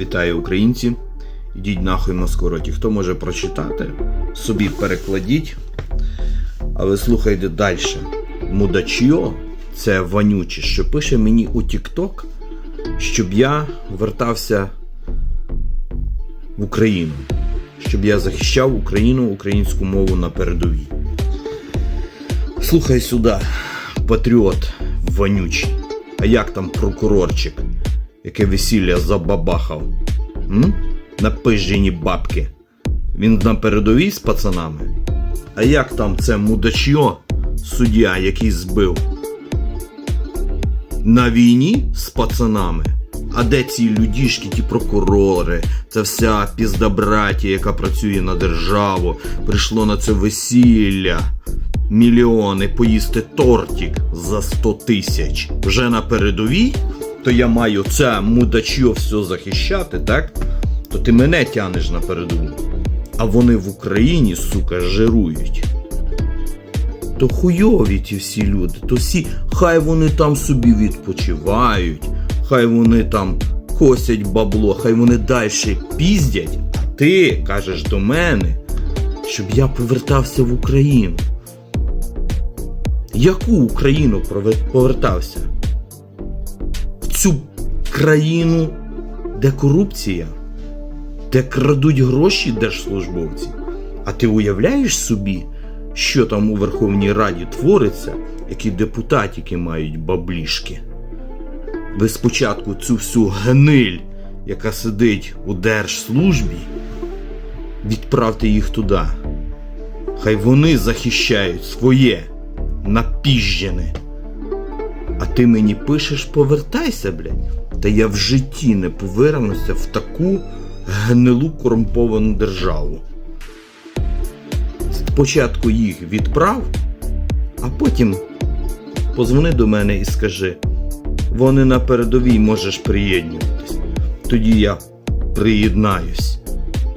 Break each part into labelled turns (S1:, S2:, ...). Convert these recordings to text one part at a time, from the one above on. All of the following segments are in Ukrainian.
S1: Вітаю українці. Ідіть нахуй на скороті. Хто може прочитати, собі перекладіть. Але слухайте далі. Мудачьо це вонюче, що пише мені у TikTok, щоб я вертався в Україну. Щоб я захищав Україну, українську мову на передовій. Слухай сюди, патріот вонючий. А як там прокурорчик, яке весілля забабахав? М? Напижені бабки. Він на передовій з пацанами. А як там це мудачьо, суддя, який збив? На війні з пацанами? А де ці людішки, ті прокурори, це вся піздабратія, яка працює на державу, прийшло на це весілля. Мільйони поїсти тортик за 100 тисяч. Вже на передовій, то я маю це мудачьо все захищати, так? То ти мене тянеш на передову. А вони в Україні, сука, жирують. То хуйові ті всі люди, то всі, хай вони там собі відпочивають, хай вони там косять бабло, хай вони далі піздять, а ти кажеш до мене, щоб я повертався в Україну. Яку Україну повертався? Цю країну, де корупція, де крадуть гроші держслужбовці. А ти уявляєш собі, що там у Верховній Раді твориться, які депутатики мають баблішки? Ви спочатку цю всю гниль, яка сидить у держслужбі, відправте їх туди. Хай вони захищають своє напіжжене. А ти мені пишеш повертайся, блядь. Та я в житті не повернуся в таку гнилу корумповану державу. Спочатку їх відправ, а потім позвони до мене і скажи, вони на передовій можеш приєднуватись. Тоді я приєднаюсь.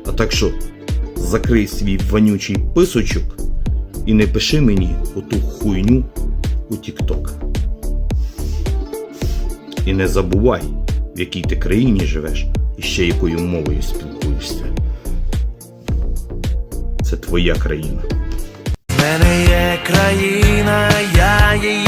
S1: А так що, закрий свій вонючий писочок і не пиши мені оту хуйню у TikTok. І не забувай, в якій ти країні живеш і ще якою мовою спілкуєшся. Це твоя країна.
S2: Мене є країна, я її